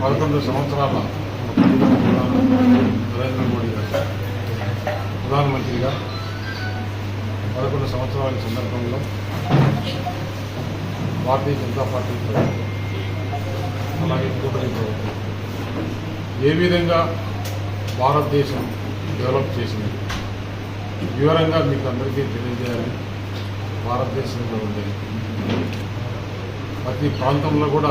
పదకొండు సంవత్సరాల నరేంద్ర మోడీ గారు ప్రధానమంత్రిగా పదకొండు సంవత్సరాల సందర్భంలో భారతీయ జనతా పార్టీ ప్రభుత్వం అలాగే కూటమి ప్రభుత్వం ఏ విధంగా భారతదేశం డెవలప్ చేసింది? వివరంగా మీకు అందరికీ తెలియజేయాలి. భారతదేశంలో ఉండే ప్రతి ప్రాంతంలో కూడా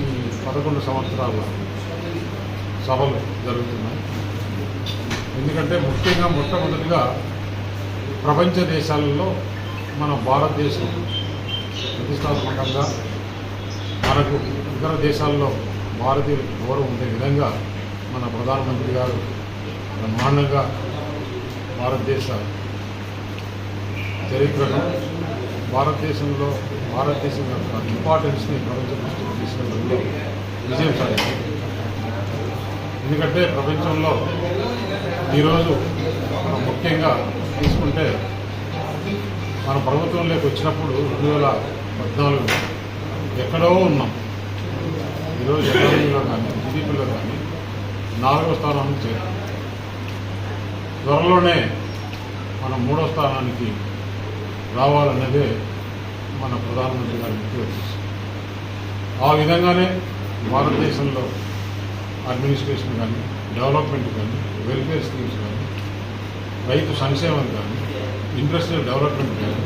ఈ పదకొండు సంవత్సరాల సభలు జరుగుతున్నాయి. ఎందుకంటే ముఖ్యంగా మొట్టమొదటిగా ప్రపంచ దేశాలలో మన భారతదేశం ప్రతిష్టాత్మకంగా మనకు ఇతర దేశాల్లో భారతీయ గౌరవం ఉండే విధంగా మన ప్రధానమంత్రి గారు బ్రహ్మాండంగా భారతదేశ చరిత్రను భారతదేశంలో భారతదేశం యొక్క ఇంపార్టెన్స్ని ప్రపంచ దృష్టికి తీసుకెళ్ళడంలో విజయం సాధించింది. ఎందుకంటే ప్రపంచంలో ఈరోజు మనం ముఖ్యంగా తీసుకుంటే మన ప్రభుత్వంలోకి వచ్చినప్పుడు రెండు వేల పద్నాలుగు ఎక్కడో ఉన్నాం. ఈరోజు ఎకానమీలో కానీ జీడీపీలో కానీ నాలుగో స్థానానికి చేరాం త్వరలోనే మనం మూడో స్థానానికి రావాలన్నదే మన ప్రధానమంత్రి గారి ముఖ్య ఆ విధంగానే భారతదేశంలో అడ్మినిస్ట్రేషన్ కానీ డెవలప్మెంట్ కానీ వెల్ఫేర్ స్కీమ్స్ కానీ రైతు సంక్షేమం కానీ ఇండస్ట్రియల్ డెవలప్మెంట్ కానీ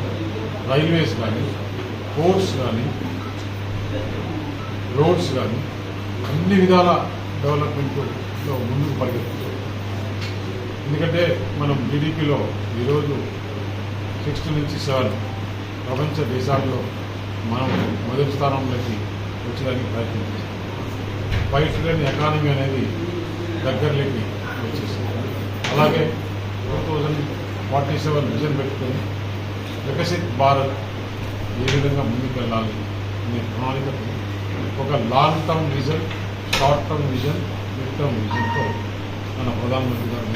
రైల్వేస్ కానీ పోర్ట్స్ కానీ రోడ్స్ కానీ అన్ని విధాల డెవలప్మెంట్లో ముందుకు పరిగెత్తుతుంది ఎందుకంటే మనం జీడిపిలో ఈరోజు సిక్స్త్ నుంచి సెవెన్ ప్రపంచ దేశాల్లో మనం మొదటి స్థానంలోకి వచ్చేదానికి ప్రయత్నం చేస్తాం. బయట లేని ఎకానమీ అనేది దగ్గరలోకి వచ్చేసింది. అలాగే two thousand forty seven vision పెట్టుకొని వికసిత్ భారత్ ఏ విధంగా ముందుకు వెళ్ళాలి అనే ప్రణాళికతో ఒక long term vision short term vision mid term విజన్తో మన ప్రధానమంత్రి గారు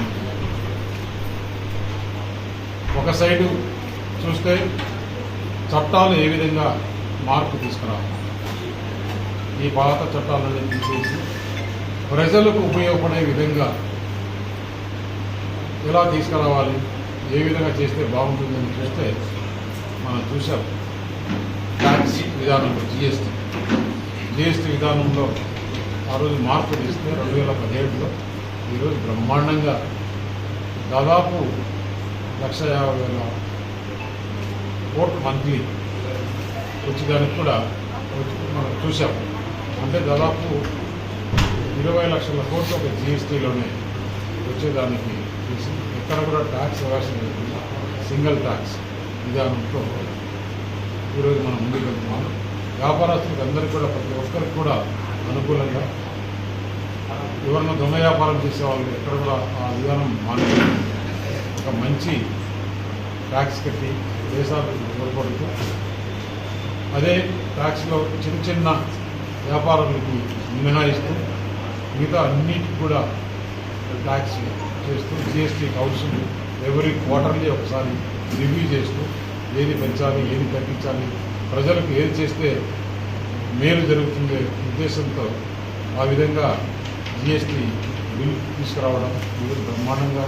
ఒక సైడు చూస్తే చట్టాలు ఏ విధంగా మార్పు తీసుకురావాలి? ఈ పాత చట్టాలన్నీ తీసేసి ప్రజలకు ఉపయోగపడే విధంగా ఎలా తీసుకురావాలి? ఏ విధంగా చేస్తే బాగుంటుందని చూస్తే మనం చూసాం ట్యాక్స్ విధానంలో జిఎస్టీ జిఎస్టీ విధానంలో ఆ రోజు మార్పు తీస్తే రెండు వేల పదిహేడులో ఈరోజు బ్రహ్మాండంగా దాదాపు లక్ష యాభై వేల కోట్లు మంత్లీ వచ్చేదానికి కూడా మనం చూసాం అంటే దాదాపు ఇరవై లక్షల కోట్లు ఒక జిఎస్టీలోనే వచ్చేదానికి చూసి ఎక్కడ కూడా ట్యాక్స్ అవకాశం లేకుండా సింగిల్ ట్యాక్స్ విధానంతో ఈరోజు మనం ముందుకు వెళ్తున్నాం. వ్యాపారస్తులకు అందరికీ కూడా ప్రతి ఒక్కరికి కూడా అనుకూలంగా ఎవరైనా దొంగ వ్యాపారం చేసే వాళ్ళు ఎక్కడ కూడా ఆ విధానం మానే ఒక మంచి ట్యాక్స్ కట్టి దేశాలకు తోడ్పడుతూ అదే ట్యాక్స్లో చిన్న చిన్న వ్యాపారులకి మినహాయిస్తూ మిగతా అన్నిటికి కూడా ట్యాక్స్ చేస్తూ జిఎస్టీ కౌన్సిల్ ఎవరీ క్వార్టర్లీ ఒకసారి రివ్యూ చేస్తూ ఏది పెంచాలి ఏది తగ్గించాలి ప్రజలకు ఏది చేస్తే మేలు జరుగుతుందే ఉద్దేశంతో ఆ విధంగా జిఎస్టీ బిల్ తీసుకురావడం ఇది బ్రహ్మాండంగా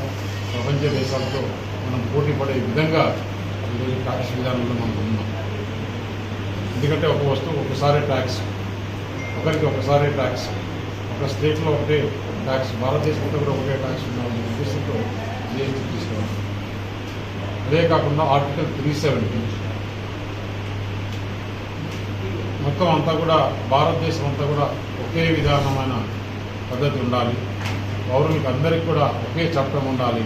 ప్రపంచ దేశాలతో మనం పోటీ పడే విధంగా ఈరోజు ట్యాక్స్ విధానంలో మనం ఉన్నాం. ఎందుకంటే ఒక వస్తువు ఒకసారి ట్యాక్స్ ఒకరికి ఒకసారి ట్యాక్స్ ఒక స్టేట్లో ఒకటే ట్యాక్స్ భారతదేశంలో కూడా ఒకటే ట్యాక్స్ ఉండాలనే ఉద్దేశంతో జిఎస్టీ తీసుకురావడం అదే కాకుండా ఆర్టికల్ త్రీ సెవెంటీ మొత్తం అంతా కూడా భారతదేశం అంతా కూడా ఒకే విధానమైన పద్ధతి ఉండాలి. పౌరులకు అందరికీ కూడా ఒకే చట్టం ఉండాలి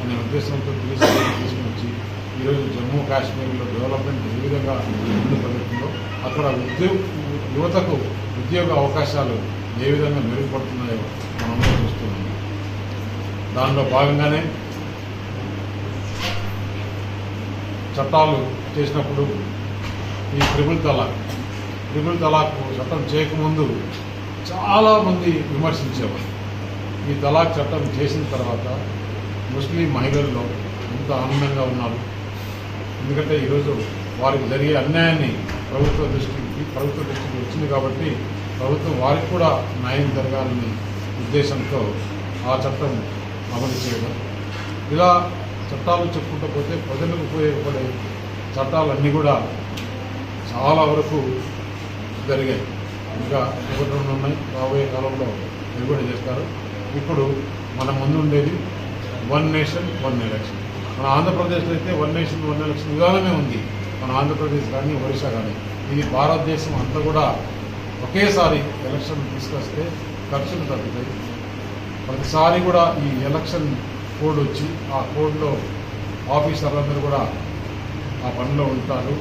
అనే ఉద్దేశంతో తీసుకుని ఈరోజు జమ్మూ కాశ్మీర్లో డెవలప్మెంట్ ఏ విధంగా ముందు పడుతుందో అక్కడ ఉద్యోగ యువతకు ఉద్యోగ అవకాశాలు ఏ విధంగా మెరుగుపడుతున్నాయో మనం చూస్తున్నాం. దానిలో భాగంగానే చట్టాలు చేసినప్పుడు ఈ ట్రిపుల్ తలాక్ ట్రిపుల్ తలాక్ చట్టం చేయకముందు చాలామంది విమర్శించేవారు. ఈ తలాక్ చట్టం చేసిన తర్వాత ముస్లిం మహిళల్లో ఎంత ఆనందంగా ఉన్నారు ఎందుకంటే ఈరోజు వారికి జరిగే అన్యాయాన్ని ప్రభుత్వ దృష్టికి ప్రభుత్వ దృష్టికి వచ్చింది కాబట్టి ప్రభుత్వం వారికి కూడా న్యాయం జరగాలని ఉద్దేశంతో ఆ చట్టం అమలు చేయడం. ఇలా చట్టాలు చెప్పుకుంటూ పోతే ప్రజలకు ఉపయోగపడే చట్టాలన్నీ కూడా చాలా వరకు జరిగాయి. ఇంకా ఒకటి రెండు ఉన్నాయి. రాబోయే కాలంలో ఎగుబడి చేస్తారు. ఇప్పుడు మన ముందు ఉండేది వన్ నేషన్ వన్ ఎలక్షన్. మన ఆంధ్రప్రదేశ్లో అయితే వన్ నేషన్ వన్ ఎలక్షన్ విధానమే ఉంది. మన ఆంధ్రప్రదేశ్ కానీ ఒరిస్సా కానీ. ఇది భారతదేశం అంతా కూడా ఒకేసారి ఎలక్షన్ తీసుకొస్తే ఖర్చులు తగ్గుతాయి. ప్రతిసారి కూడా ఈ ఎలక్షన్ కోడ్ వచ్చి ఆ కోడ్లో ఆఫీసర్లందరూ కూడా ఆ పనిలో ఉంటారు.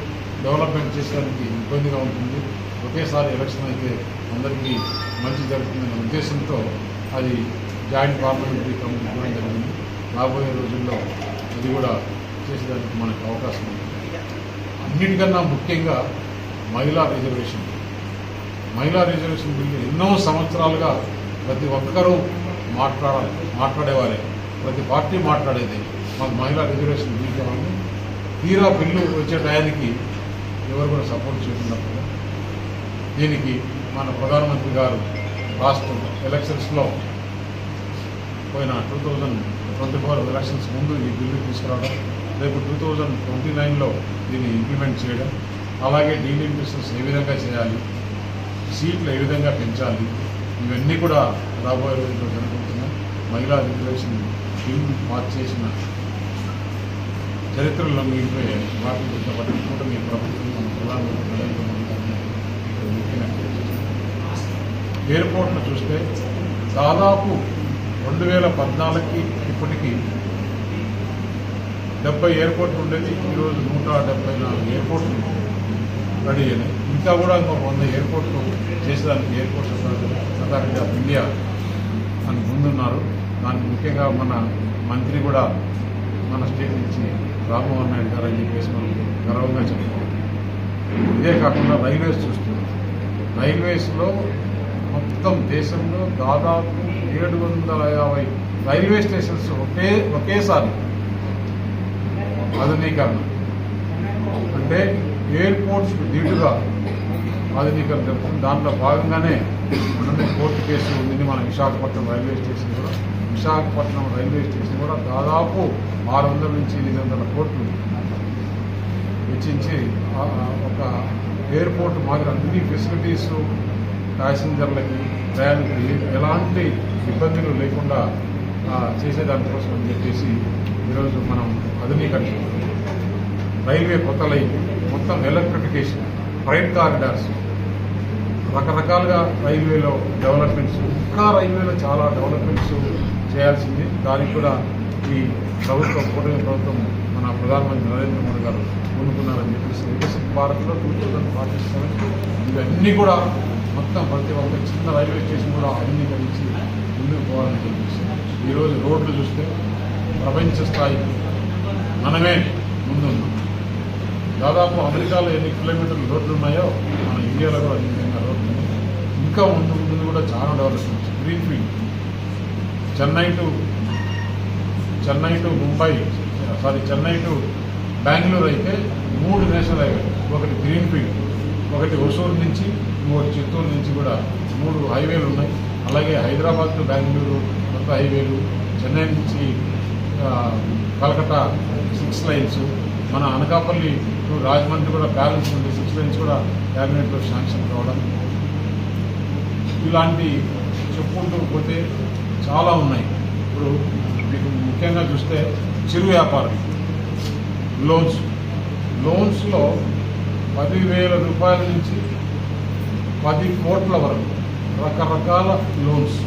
డెవలప్మెంట్ చేసేదానికి ఇబ్బందిగా ఉంటుంది. ఒకేసారి ఎలక్షన్ అయితే అందరికీ మంచి జరుగుతుందనే ఉద్దేశంతో అది జాయింట్ పార్లమెంటరీ కమిటీ ఇవ్వడం జరిగింది. రాబోయే రోజుల్లో అది కూడా చేసేదానికి మనకు అవకాశం ఉంది. అన్నిటికన్నా ముఖ్యంగా మహిళా రిజర్వేషన్. మహిళా రిజర్వేషన్ బిల్లు ఎన్నో సంవత్సరాలుగా ప్రతి ఒక్కరూ మాట్లాడాలి మాట్లాడేవారే. ప్రతి పార్టీ మాట్లాడేది. మాకు మహిళా రిజర్వేషన్ బిల్ తీరా బిల్లు వచ్చే టయానికి ఎవరు కూడా సపోర్ట్ చేసినప్పుడు దీనికి మన ప్రధానమంత్రి గారు లాస్ట్ ఎలక్షన్స్లో పోయిన two thousand twenty four elections ముందు ఈ బిల్లు తీసుకురావడం రేపు టూ థౌజండ్ ట్వంటీ నైన్లో దీన్ని ఇంప్లిమెంట్ చేయడం అలాగే డీలిమిటేషన్స్ ఏ విధంగా చేయాలి సీట్లు ఏ విధంగా పెంచాలి ఇవన్నీ కూడా రాబోయే రోజుల్లో జరుగుతున్నాయి మహిళా రిజర్వేషన్ బిల్ పాస్ చేసిన చరిత్రలో మిగిలిపోయాయి వాటిని పట్టించుకుంటూ మీ ప్రభుత్వం మన ప్రధానమంత్రి నరేంద్ర మోడీ గారిని చూస్తే దాదాపు రెండు వేల పద్నాలుగుకి ఇప్పటికీ డెబ్బై ఎయిర్పోర్ట్లు ఉండేది. ఈరోజు నూట డెబ్బై నాలుగు ఎయిర్పోర్ట్లు రెడీ అయినాయి. ఇంకా కూడా ఇంకొక వంద ఎయిర్పోర్ట్లు చేసేదానికి ఎయిర్పోర్ట్స్ అథారిటీ ఆఫ్ ఇండియా అని ముందున్నారు. దానికి ముఖ్యంగా మన మంత్రి కూడా మన స్టేట్ నుంచి రామ్మోహన్ నాయుడు గారు అని చెప్పేసి మనం గర్వంగా చెప్పుకోవాలి. ఇదే కాకుండా రైల్వేస్ చూస్తున్నాం రైల్వేస్లో మొత్తం దేశంలో దాదాపు ఏడు వందల యాభై రైల్వే స్టేషన్స్ ఒకే ఒకేసారి ఆధునీకరణ. అంటే ఎయిర్పోర్ట్స్ దీటుగా ఆధునీకరణ జరుగుతుంది. దాంట్లో భాగంగానే మొన్ననే కోర్టు కేసు ఉంది మన విశాఖపట్నం రైల్వే స్టేషన్ కూడా. విశాఖపట్నం రైల్వే స్టేషన్ కూడా దాదాపు ఆరు వందల నుంచి ఎనిమిది వందల కోట్లు వెచ్చించి ఒక ఎయిర్పోర్ట్ మాదిరి అన్ని ఫెసిలిటీస్ ప్యాసింజర్లకి ప్రయాణికులు ఎలాంటి ఇబ్బందులు లేకుండా చేసే చేసేదానికోసం అని చెప్పేసి ఈరోజు మనం ఆధునీకరణ రైల్వే కొత్త లైన్ మొత్తం ఎలక్ట్రిఫికేషన్ ఫ్రైట్ కారిడార్స్ రకరకాలుగా రైల్వేలో డెవలప్మెంట్స్ ఇంకా రైల్వేలో చాలా డెవలప్మెంట్స్ చేయాల్సింది. దానికి కూడా ఈ ప్రభుత్వం కూటమి ప్రభుత్వం మన ప్రధానమంత్రి నరేంద్ర మోడీ గారు కొనుక్కున్నారని చెప్పేసి వికసిత్ భారత్లో టూ థౌజండ్ ఫార్టీ సెవెన్ ఇవన్నీ కూడా మొత్తం ప్రతి ఒక్క చిన్న రైల్వే స్టేషన్ కూడా ఆధునీకరించి ముందుకు పోవాలని చెప్పేసి ఈరోజు రోడ్లు చూస్తే ప్రపంచ స్థాయికి మనమే ముందున్నాం దాదాపు అమెరికాలో ఎన్ని కిలోమీటర్ల రోడ్లు ఉన్నాయో మన ఇండియాలో కూడా అన్ని విధంగా రోడ్లు ఉన్నాయి. ఇంకా ముందు ముందు కూడా చాలా development green field Chennai to Chennai to Mumbai sorry Chennai to Bengaluru అయితే మూడు నేషనల్ హైవే ఒకటి గ్రీన్ ఫీల్డ్ ఒకటి హొసూరు నుంచి ఇంకోటి చిత్తూరు నుంచి కూడా మూడు హైవేలు ఉన్నాయి. అలాగే హైదరాబాద్ టు బెంగళూరు కొత్త హైవేలు చెన్నై నుంచి కలకత్తా సిక్స్ లైన్స్ మన అనకాపల్లి టు రాజమండ్రి కూడా బ్యాలెన్స్ ఉంది. సిక్స్ లైన్స్ కూడా క్యాబినెట్లో శాంక్షన్ కావడం. ఇలాంటి చెప్పుకుంటూ పోతే చాలా ఉన్నాయి. ఇప్పుడు మీకు ముఖ్యంగా చూస్తే చిరు వ్యాపారం లోన్స్. లోన్స్లో పదివేల రూపాయల నుంచి పది కోట్ల వరకు రకరకాల లోన్స్.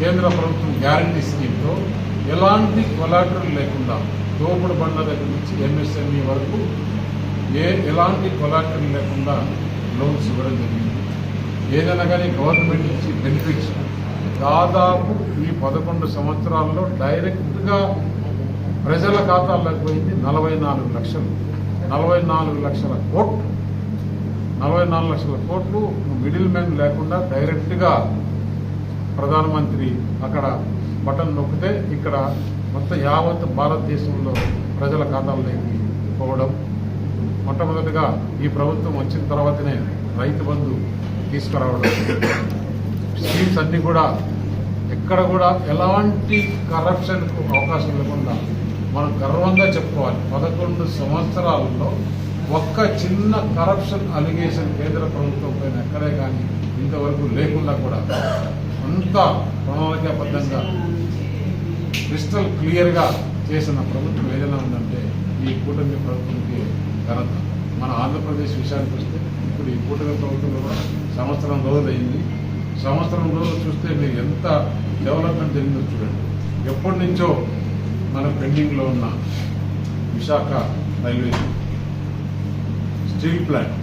కేంద్ర ప్రభుత్వం గ్యారంటీ స్కీమ్తో ఎలాంటి కొలాటరల్ లేకుండా తోపుడు బండ్ల దగ్గర నుంచి ఎంఎస్ఎంఈ వరకు ఏ ఎలాంటి కొలాటరల్ లేకుండా లోన్స్ ఇవ్వడం జరిగింది. ఏదైనా కానీ గవర్నమెంట్ నుంచి బెనిఫిట్స్ దాదాపు ఈ పదకొండు సంవత్సరాల్లో డైరెక్ట్గా ప్రజల ఖాతాల్లోకి పోయింది నలభై నాలుగు లక్షలు. నలభై నాలుగు లక్షల కోట్లు. నలభై నాలుగు లక్షల కోట్లు మిడిల్ మ్యాన్ లేకుండా డైరెక్ట్గా ప్రధానమంత్రి అక్కడ బటన్ నొక్కితే ఇక్కడ మొత్తం యావత్ భారతదేశంలో ప్రజల ఖాతాల్లోకి పోవడం. మొట్టమొదటిగా ఈ ప్రభుత్వం వచ్చిన తర్వాతనే రైతు బంధు తీసుకురావడం. స్కీమ్స్ అన్నీ కూడా ఎక్కడ కూడా ఎలాంటి కరప్షన్కు అవకాశం లేకుండా మనం గర్వంగా చెప్పుకోవాలి. పదకొండు సంవత్సరాలలో ఒక్క చిన్న కరప్షన్ అలిగేషన్ కేంద్ర ప్రభుత్వం పైన ఎక్కడే కానీ ఇంతవరకు లేకుండా కూడా అంత ప్రణాళికాబద్ధంగా క్రిస్టల్ క్లియర్గా చేసిన ప్రభుత్వం ఏదైనా ఉందంటే ఈ కూటమి ప్రభుత్వంకి ఘనత. మన ఆంధ్రప్రదేశ్ విషయానికి వస్తే ఇప్పుడు ఈ కూటమి ప్రభుత్వం కూడా సంవత్సరం రోజులైంది సంవత్సరం రోజులు చూస్తే మీరు ఎంత డెవలప్మెంట్ జరిగిందో చూడండి. ఎప్పటి నుంచో మన పెండింగ్లో ఉన్న Visakha railway steel plant.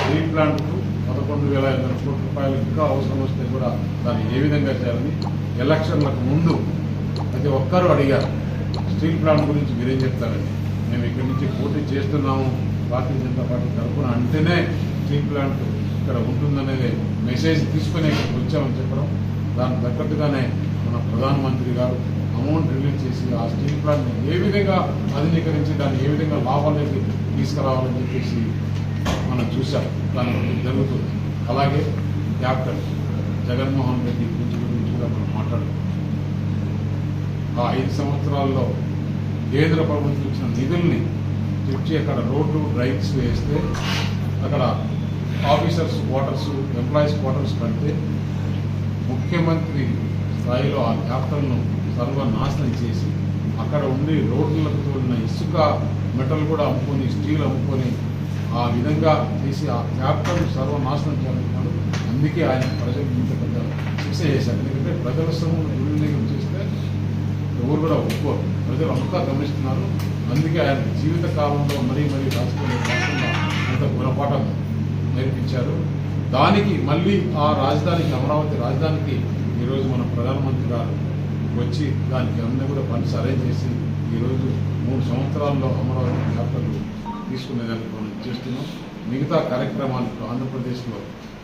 Steel ప్లాంట్కు పదకొండు వేల ఐదు వందల కోట్ల రూపాయలు ఇంకా అవసరం కూడా దాన్ని ఏ విధంగా చేయాలని ఎలక్షన్లకు ముందు ప్రతి ఒక్కరూ అడిగారు. స్టీల్ ప్లాంట్ గురించి మీరేం చెప్తారండి మేము ఇక్కడి నుంచి పోటీ చేస్తున్నాము. భారతీయ జనతా పార్టీ తరఫున అంటేనే స్టీల్ ప్లాంట్ ఇక్కడ ఉంటుందనేది మెసేజ్ తీసుకుని ఇక్కడికి వచ్చామని చెప్పడం. దానికి తగ్గట్టుగానే మన ప్రధానమంత్రి గారు అమౌంట్ రిలీజ్ చేసి ఆ స్టీల్ ప్లాంట్ని ఏ విధంగా ఆధునీకరించి దాన్ని ఏ విధంగా లాభాలకి తీసుకురావాలని చెప్పేసి మనం చూసాం దాని జరుగుతుంది. అలాగే క్యాపిటల్ జగన్మోహన్ రెడ్డి గురించి గురించి కూడా మనం మాట్లాడుకుంటాం ఆ ఐదు సంవత్సరాల్లో కేంద్ర ప్రభుత్వం ఇచ్చిన నిధుల్ని తెచ్చి అక్కడ రోడ్లు డ్రైవ్స్ వేస్తే అక్కడ ఆఫీసర్స్ క్వార్టర్స్ ఎంప్లాయీస్ క్వార్టర్స్ కడితే ముఖ్యమంత్రి స్థాయిలో ఆ క్యాపిటల్ను సర్వనాశనం చేసి అక్కడ ఉండి రోడ్లకు తోడిన ఇసుక మెటల్ కూడా అమ్ముకొని స్టీల్ అమ్ముకొని ఆ విధంగా చేసి ఆ క్యాపిటల్ సర్వనాశనం చేయాలనుకున్నాడు అందుకే ఆయన ప్రజలు ఇంత పెద్ద శిక్ష చేశారు. ఎందుకంటే ప్రజల సమయం దుర్వినియోగం చేస్తే ఎవరు కూడా ఒప్పుకోరు. ప్రజలు అంతా గమనిస్తున్నారు. అందుకే ఆయన జీవిత కాలంలో మరీ మరీ రాజకీయాలు కాకుండా అంత గుణపాఠం నేర్పించారు. దానికి మళ్ళీ ఆ రాజధానికి అమరావతి రాజధానికి ఈరోజు మన ప్రధానమంత్రి గారు వచ్చి దానికి అన్నీ కూడా పని సరైన చేసి ఈరోజు మూడు సంవత్సరాల్లో అమరావతి క్యాపిటల్ తీసుకునేదానికి మనం చేస్తున్నాం. మిగతా కార్యక్రమాలు ఆంధ్రప్రదేశ్లో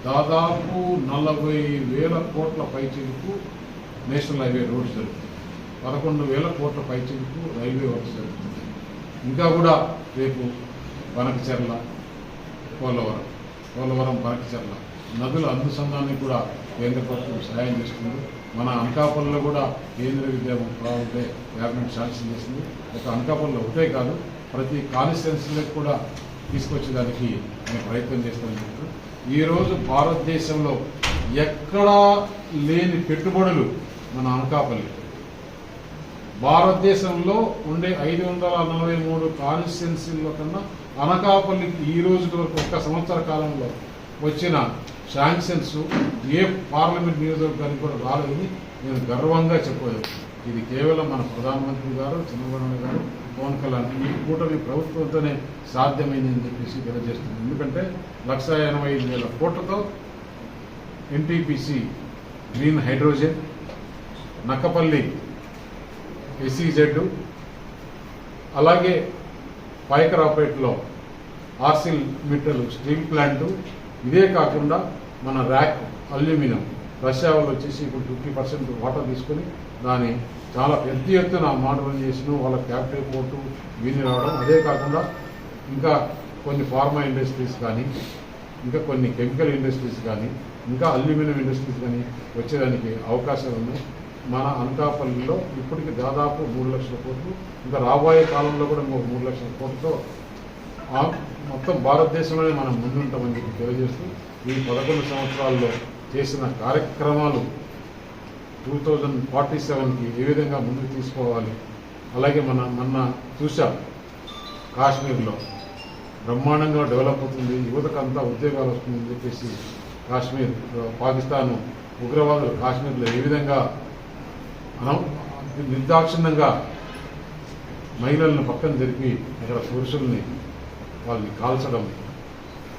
దాదాపు నలభై వేల కోట్ల పైచిలకు నేషనల్ హైవే రోడ్స్ జరుగుతుంది. పదకొండు వేల కోట్ల పైచిలకు రైల్వే వర్క్స్ జరుగుతుంది. ఇంకా కూడా రేపు వనకచెర్ల పోలవరం పోలవరం పరకచర్ల నదుల అనుసంధానానికి కూడా కేంద్ర ప్రభుత్వం సహాయం చేస్తుంది మన అనకాపల్లిలో కూడా కేంద్ర విద్యా ప్రాంతే గవర్నమెంట్ శాంక్షన్ చేసింది. ఒక అనకాపల్లిలో ఒకటే కాదు ప్రతి కాన్స్టిట్యున్సీలకు కూడా తీసుకొచ్చేదానికి నేను ప్రయత్నం చేస్తానని చెప్తూ ఈరోజు భారతదేశంలో ఎక్కడా లేని పెట్టుబడులు మన అనకాపల్లి. భారతదేశంలో ఉండే ఐదు వందల నలభై మూడు కాన్స్టిట్యున్సీల్లో కన్నా అనకాపల్లికి ఈ రోజు వరకు ఒక్క సంవత్సర కాలంలో వచ్చిన శాంక్షన్స్ ఏ పార్లమెంట్ నియోజకవర్గానికి కూడా రాలేదని నేను గర్వంగా చెప్పగలను. ఇది కేవలం మన ప్రధానమంత్రి గారు చంద్రబాబు గారు పవన్ కళ్యాణ్ ఈ కూటమి ప్రభుత్వంతోనే సాధ్యమైందని చెప్పేసి తెలియజేస్తుంది. ఎందుకంటే లక్ష ఎనభై ఐదు వేల కోట్లతో NTPC green hydrogen Nakkapalli SEZ అలాగే పాయకరాపేటలో ఆర్సిల్ మిట్టలు స్టీల్ ప్లాంటు. ఇదే కాకుండా మన ర్యాక్ అల్యూమినియం. రష్యా వాళ్ళు వచ్చేసి ఇప్పుడు ఫిఫ్టీ పర్సెంట్ వాటర్ తీసుకొని దాన్ని చాలా పెద్ద ఎత్తున చేసిన వాళ్ళ ఫ్యాక్టరీ పోర్టు వీని రావడం. అదే కాకుండా ఇంకా కొన్ని ఫార్మా ఇండస్ట్రీస్ కానీ ఇంకా కొన్ని కెమికల్ ఇండస్ట్రీస్ కానీ ఇంకా అల్యూమినియం ఇండస్ట్రీస్ కానీ వచ్చేదానికి అవకాశాలు ఉన్నాయి. మన అనకాపల్లిలో ఇప్పటికి దాదాపు మూడు లక్షల కోట్లు ఇంకా రాబోయే కాలంలో కూడా ఇంకొక మూడు లక్షల కోట్లతో మొత్తం భారతదేశంలోనే మనం ముందుంటామని చెప్పి తెలియజేస్తూ ఈ పదకొండు సంవత్సరాల్లో చేసిన కార్యక్రమాలు టూ థౌజండ్ ఫార్టీ సెవెన్కి ఏ విధంగా ముందుకు తీసుకోవాలి? అలాగే మన మొన్న చూసాం కాశ్మీర్లో బ్రహ్మాండంగా డెవలప్ అవుతుంది యువతకు అంతా ఉద్యోగాలు వస్తుందని చెప్పేసి కాశ్మీర్ పాకిస్తాన్ ఉగ్రవాదులు కాశ్మీర్లో ఏ విధంగా నిర్దాక్షిణ్యంగా మహిళలను పక్కన జరిపి ఇక్కడ పురుషుల్ని వాళ్ళని కాల్చడం.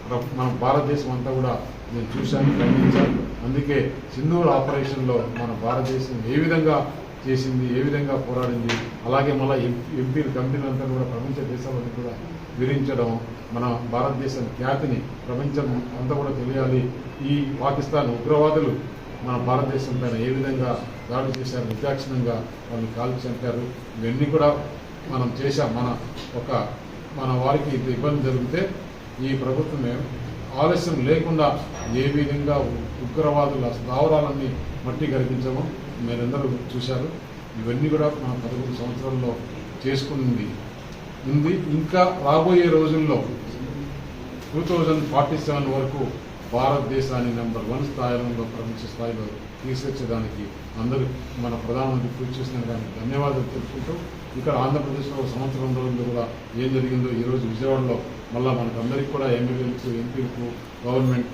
ప్ర- మన భారతదేశం అంతా కూడా నేను చూశాను ఖండించాను అందుకే సింధూర్ ఆపరేషన్లో మన భారతదేశం ఏ విధంగా చేసింది ఏ విధంగా పోరాడింది అలాగే మళ్ళీ ఎంపీలు కంపెనీలంతా కూడా ప్రపంచ దేశాలన్నీ కూడా వివరించడం మన భారతదేశం ఖ్యాతిని ప్రపంచం అంతా కూడా తెలియాలి. ఈ పాకిస్తాన్ ఉగ్రవాదులు మన భారతదేశం పైన ఏ విధంగా దాడి చేశారు నిర్దాక్షిణంగా వాళ్ళని కాల్చి చంపారు ఇవన్నీ కూడా మనం చేశాం. మన ఒక మన వారికి ఇబ్బంది జరిగితే ఈ ప్రభుత్వం ఆలస్యం లేకుండా ఏ విధంగా ఉగ్రవాదుల స్థావరాలన్నీ మట్టి కరిపించామో మీరందరూ చూశారు. ఇవన్నీ కూడా మన పదకొండు సంవత్సరాల్లో చేసుకుంది. ఉంది. ఇంకా రాబోయే రోజుల్లో టూ థౌజండ్ ఫార్టీ సెవెన్ వరకు భారతదేశాన్ని నెంబర్ వన్ స్థాయిలో ప్రపంచ స్థాయిలో తీసుకొచ్చేదానికి అందరూ మన ప్రధానమంత్రి కృషి చేసిన దానికి ధన్యవాదాలు తెలుపుకుంటూ ఇక్కడ ఆంధ్రప్రదేశ్లో ఒక సంవత్సరం రోజుల్లో కూడా ఏం జరిగిందో ఈరోజు విజయవాడలో మళ్ళీ మనకు అందరికీ కూడా ఎమ్మెల్యేలకు ఎంపీలకు గవర్నమెంట్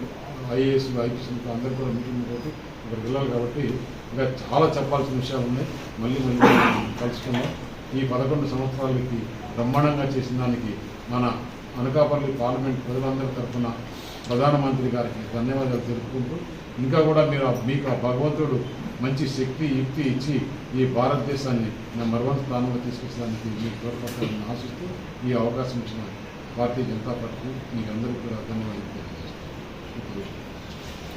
ఐఏఎస్లు ఐపీఎస్లకు అందరికీ కూడా మీటింగ్ కాబట్టి ఇక్కడ వెళ్ళాలి కాబట్టి ఇంకా చాలా చెప్పాల్సిన విషయాలు ఉన్నాయి. మళ్ళీ మళ్ళీ మనం ఈ పదకొండు సంవత్సరాలకి బ్రహ్మాండంగా చేసిన దానికి మన అనకాపల్లి పార్లమెంట్ ప్రజలందరి తరఫున ప్రధానమంత్రి గారికి ధన్యవాదాలు తెలుపుకుంటూ ఇంకా కూడా మీరు మీకు ఆ భగవంతుడు మంచి శక్తి యుక్తి ఇచ్చి ఈ భారతదేశాన్ని నెంబర్ వన్ స్థానంలో తీసుకొచ్చడానికి మీకు తోడ్పడాలని ఆశిస్తూ ఈ అవకాశం ఇచ్చిన భారతీయ జనతా పార్టీ మీకు అందరికీ కూడా ధన్యవాదాలు